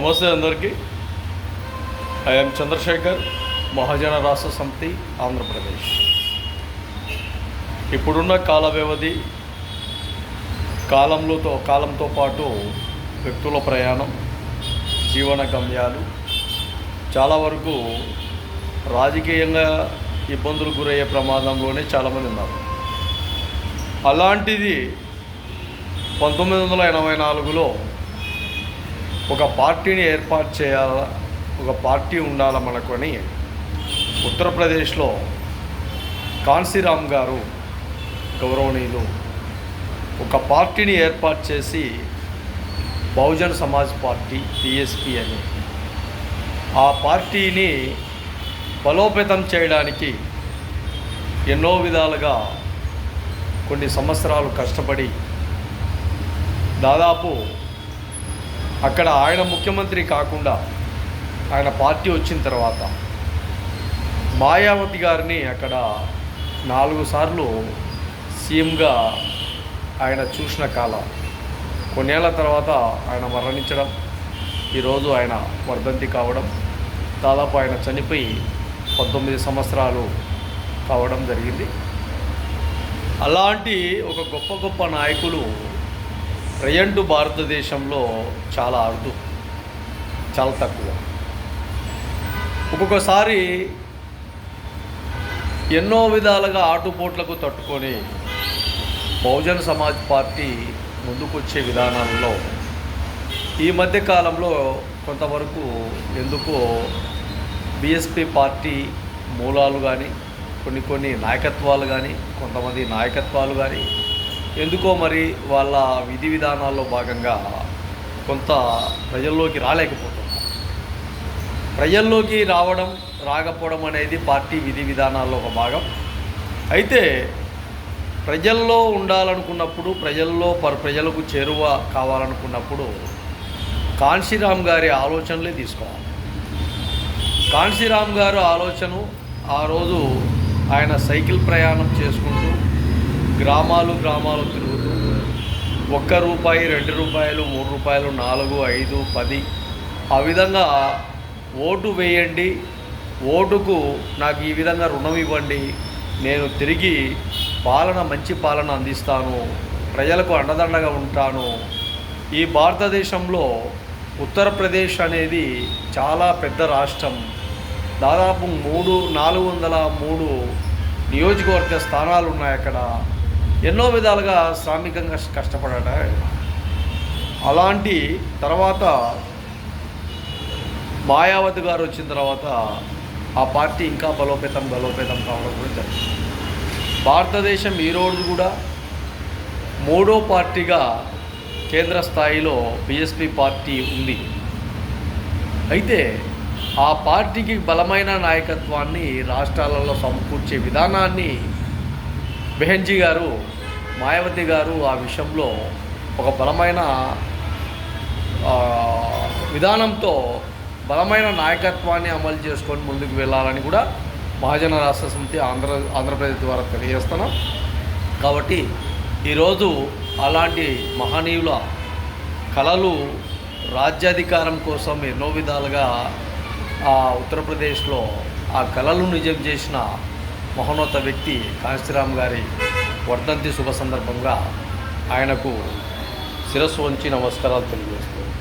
నమస్తే అందరికీ. ఐఎమ్ చంద్రశేఖర్ మహాజన రాష్ట్ర సమితి ఆంధ్రప్రదేశ్. ఇప్పుడున్న కాల వ్యవధి కాలంలోతో కాలంతో పాటు వ్యక్తుల ప్రయాణం జీవన గమ్యాలు. చాలా వరకు రాజకీయంగా ఇబ్బందులు గురయ్యే ప్రమాదంలోనే చాలామంది ఉన్నారు. అలాంటిది పంతొమ్మిది వందల ఎనభై నాలుగులో ఒక పార్టీని ఏర్పాటు చేయాల ఒక పార్టీ ఉండాల మనకు అని ఉత్తరప్రదేశ్లో కాన్సీరామ్ గారు గౌరవనీయులు. ఒక పార్టీని ఏర్పాటు చేసి బహుజన్ సమాజ్ పార్టీ పిఎస్పి అని. ఆ పార్టీని బలోపేతం చేయడానికి ఎన్నో విధాలుగా కొన్ని సంవత్సరాలు కష్టపడి దాదాపు అక్కడ ఆయన ముఖ్యమంత్రి కాకుండా ఆయన పార్టీ వచ్చిన తర్వాత మాయావతి గారిని అక్కడ నాలుగు సార్లు సీఎంగా ఆయన చూసిన కాలం. కొన్నేళ్ళ తర్వాత ఆయన మరణించడం ఈరోజు ఆయన వర్ధంతి కావడం దాదాపు ఆయన చనిపోయి పంతొమ్మిది సంవత్సరాలు కావడం జరిగింది. అలాంటి ఒక గొప్ప గొప్ప నాయకులు ప్రజెంట్ భారతదేశంలో చాలా అరుదు చాలా తక్కువ. ఒక్కొక్కసారి ఎన్నో విధాలుగా ఆటుపోట్లకు తట్టుకొని బహుజన్ సమాజ్ పార్టీ ముందుకొచ్చే విధానాల్లో ఈ మధ్య కాలంలో కొంతవరకు ఎందుకో బీఎస్పీ పార్టీ మూలాలు కానీ కొన్ని కొన్ని నాయకత్వాలు కానీ కొంతమంది నాయకత్వాలు కానీ ఎందుకో మరి వాళ్ళ విధి విధానాల్లో భాగంగా కొంత ప్రజల్లోకి రాలేకపోతున్నారు ప్రజల్లోకి రావడం రాకపోవడం అనేది పార్టీ విధి విధానాల్లో ఒక భాగం. అయితే ప్రజల్లో ఉండాలనుకున్నప్పుడు ప్రజల్లో పరు ప్రజలకు చేరువ కావాలనుకున్నప్పుడు కాన్షీరామ్ గారి ఆలోచనలే తీసుకోవాలి. కాన్షీరామ్ గారు ఆలోచన ఆ రోజు ఆయన సైకిల్ ప్రయాణం చేసుకుంటూ గ్రామాలు గ్రామాలు తిరుగుతూ ఒక్క రూపాయి రెండు రూపాయలు మూడు రూపాయలు నాలుగు ఐదు పది. ఆ విధంగా ఓటు వేయండి. ఓటుకు నాకు ఈ విధంగా రుణం ఇవ్వండి. నేను తిరిగి పాలన మంచి పాలన అందిస్తాను. ప్రజలకు అండదండగా ఉంటాను. ఈ భారతదేశంలో ఉత్తరప్రదేశ్ అనేది చాలా పెద్ద రాష్ట్రం. దాదాపు మూడు నాలుగు వందల మూడు నియోజకవర్గ స్థానాలు ఉన్నాయి అక్కడ. ఎన్నో విధాలుగా శ్రామికంగా కష్టపడట. అలాంటి తర్వాత మాయావతి గారు వచ్చిన తర్వాత ఆ పార్టీ ఇంకా బలోపేతం బలోపేతం కావడం కూడా జరిగింది భారతదేశం ఈ రోజు కూడా మూడో పార్టీగా కేంద్ర స్థాయిలో బీఎస్పీ పార్టీ ఉంది. అయితే ఆ పార్టీకి బలమైన నాయకత్వాన్ని రాష్ట్రాలలో సమకూర్చే విధానాన్ని బెహెన్జీ గారు మాయావతి గారు ఆ విషయంలో ఒక బలమైన విధానంతో బలమైన నాయకత్వాన్ని అమలు చేసుకొని ముందుకు వెళ్ళాలని కూడా మహాజన రాష్ట్ర సమితి ఆంధ్ర ఆంధ్రప్రదేశ్ ద్వారా తెలియజేస్తున్నాం. కాబట్టి ఈరోజు అలాంటి మహనీయుల కళలు రాజ్యాధికారం కోసం ఎన్నో విధాలుగా ఆ ఉత్తరప్రదేశ్లో ఆ కళలు నిజం చేసిన మహోన్నత వ్యక్తి కాంశీరామ్ గారి వర్ధంతి శుభ సందర్భంగా ఆయనకు శిరస్సు వంచి నమస్కారాలు తెలియజేస్తున్నాను.